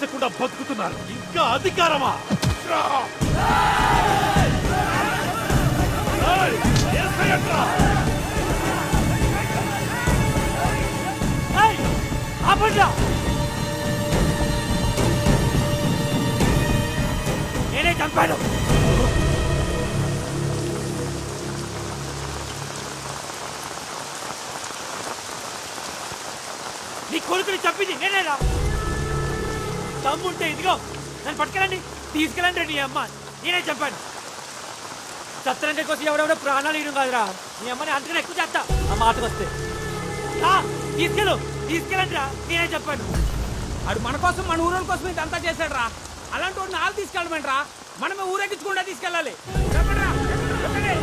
లేకుండా బతుకుతున్నారు. ఇంకా అధికారమా? నేనే చంపాను. నీ కొడుకుని చంపింది నేనేనా దమ్ముంటే ఇదిగో నన్ను పట్టుకెళ్ళండి. తీసుకెళ్ళండి నీ అమ్మ. నేనే చెప్పాను సత్తరంటే కోసం ఎవడెవడో ప్రాణాలు ఇవ్వడం కాదురా. నీ అమ్మని అంతగా ఎక్కువ చేస్తా. ఆ మాటకు వస్తే. తీసుకెళ్ళు. తీసుకెళ్ళండి రా నేనే చెప్పాను అడు మన కోసం మన ఊరోళ్ళ కోసం ఇదంతా చేశాడు రా అలాంటి వాడు నాలుగు తీసుకెళ్ళమని రా మనమే ఊరేగించకుండా తీసుకెళ్ళాలి. చెప్పండి.